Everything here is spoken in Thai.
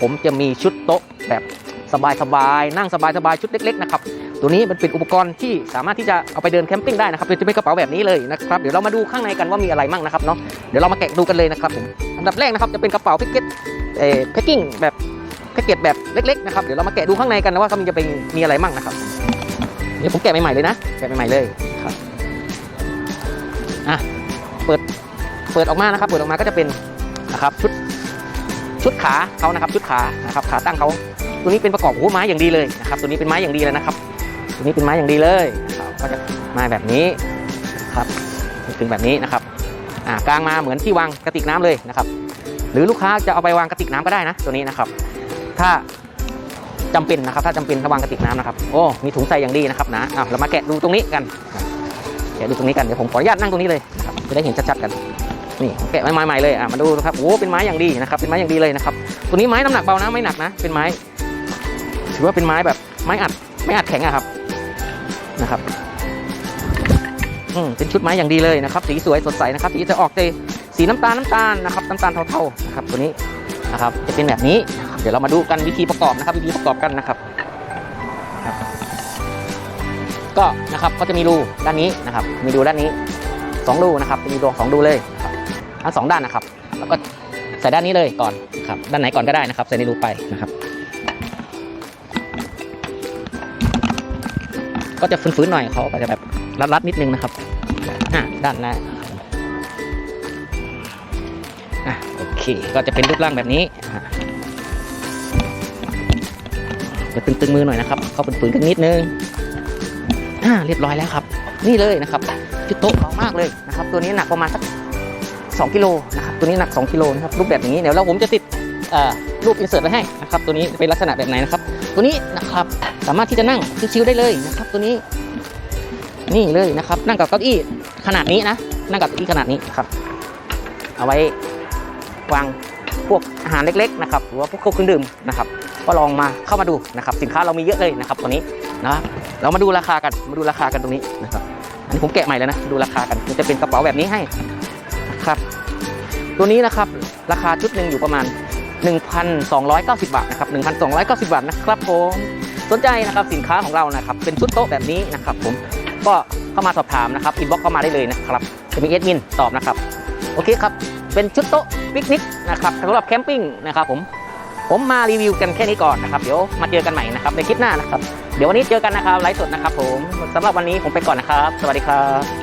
ผมจะมีชุดโต๊ะแบบสบายๆนั่งสบายๆชุดเล็กๆนะครับตัวนี้มันเป็นอุปกรณ์ที่สามารถที่จะเอาไปเดินแคมปิ้งได้นะครับเดี๋ยจะเป็นกระเป๋าแบบนี้เลยนะครับเดี๋ยวเรามาดูข้างในกันว่ามีอะไรมั่งนะครับเนาะเดี๋ยวเรามาแกะดูกันเลยนะครับผมอันดับแรกนะครับจะเป็นกระเป๋าแพ็กเกจเอ่อแพ็กกิ้งแบบแพ็กเกจแบบเล็กๆนะครับเดี๋ยวเรามาแกะดูข้างในกันนะว่าเขามีจะเป็นมีอะไรมั่งนะครับเดี๋ยวผมแกะใหม่ๆเลยนะแกะใหม่ๆเลยครับอะเปิดเปิดออกมานะครับเปิดออกมาก็จะเป็นนะครับชุด ชุดขาเขานะครับชุดขานะครับขาตั้งเขาตัวนี้เป็นประกอบหัวไม้อย่างดีเลยนะครับตัวนี้เป็นไม้อย่างดีเลยนะครับ ตัวนี้เป็นไม้อย่างดีเลยนะครับก็จะมาแบบนี้ครับถึงแบบนี้นะครับอ่ากลางมาเหมือนที่วางกระติกน้ำเลยนะครับ หรือลูกค้าจะเอาไปวางกระติกน้ำก็ได้นะ ตัวนี้นะครับ ถ้าจำเป็นนะครับ ถ้าจำเป็นถ้าวางกระติกน้ำนะครับโอ้มีถุงใส่อย่างดีนะครับนะอะเรามาแกะดูตรงนี้กันแกะดูตรงนี้กันเดี๋ยวผมขออนุญาตนั่งตรงนี้เลยนะครับจะได้เห็นชัดๆกัน นี่แกะไม้ใหม่เลยอะมาดูนะครับโอ้เป็นไม้อย่างดีนะครับเป็นไม้อย่างดีเลยนะครับตัวนี้ไม้น้ำหนักเบานะไม่หนักนะ เป็นไม้ถือว่าเป็นไม้แบบไม้อัดไม้อัดแข็งอะครับนะครับอืมเป็นชุดไม้อย่างดีเลยนะครับ สีสวยสดใสนะครับสีจะออกใจสีน้ำตาลน้ำตาลนะครับน้ำตาลเทาๆนะครับตัวนี้นะครับจะเป็นแบบนี้เดี๋ยวเรามาดูกันวิธีประกอบนะครับ วิธีประกอบกันนะครับ ก็นะครับก็จะมีรูด้านนี้นะครับ มีรูด้านนี้สองรูนะครับจะมีรูสองรูเลย ทั้งสองด้านนะครับ แล้วก็ใส่ด้านนี้เลยก่อนครับด้านไหนก่อนก็ได้นะครับ ใส่ในรูไปนะครับ ก็จะฟื้นๆหน่อยเขาก็จะแบบรัดๆนิดนึงนะครับอะด้านหน้าอะโอเคก็จะเป็นรูปร่างแบบนี้จะตึงๆมือหน่อยนะครับ เขาเป็นฝืนกันนิดนึงอ่าเรียบร้อยแล้วครับ นี่เลยนะครับชุดโต๊ะเบามากเลยนะครับ ตัวนี้หนักประมาณสัก 2กิโลนะครับตัวนี้หนัก 2กิโลนะครับรูปแบบอย่างนี้เดี๋ยวเราผมจะติดรูปอินเสิร์ตไว้ให้นะครับตัวนี้เป็นลักษณะแบบไหนนะครับ ตัวนี้นะครับสามารถที่จะนั่งชิวๆได้เลยนะครับ ตัวนี้นี่เลยนะครับ นั่งกับเก้าอี้ขนาดนี้นะ นั่งกับเก้าอี้ขนาดนี้ครับ เอาไว้วางพวกอาหารเล็กๆนะครับหรือว่าพวกเครื่องดื่มนะครับ ก็ลองมาเข้ามาดูนะครับ สินค้าเรามีเยอะเลยนะครับตัวนี้นะครับเรามาดูราคากันมาดูราคากันตรงนี้นะครับอันนี้ผมแกะใหม่แล้วนะดูราคากันมันจะเป็นกระเป๋าแบบนี้ให้ ครับ ตัวนี้นะครับราคาชุดหนึ่งอยู่ประมาณ 1,290 บาทนะครับ1,290 บาทนะครับผมสนใจนะครับสินค้าของเรานะครับเป็นชุดโต๊ะแบบนี้นะครับผมก็เข้ามาสอบถามนะครับอินบ็อกซ์เข้ามาได้เลยนะครับจะมีเอดมินตอบนะครับโอเคครับเป็นชุดโต๊ะปิกนิกนะครับสำหรับแคมปิ้งนะครับผมผมมารีวิวกันแค่นี้ก่อนนะครับ เดี๋ยวมาเจอกันใหม่นะครับในคลิปหน้านะครับ เดี๋ยววันนี้เจอกันนะครับไลฟ์สดนะครับผมสำหรับวันนี้ผมไปก่อนนะครับ สวัสดีครับ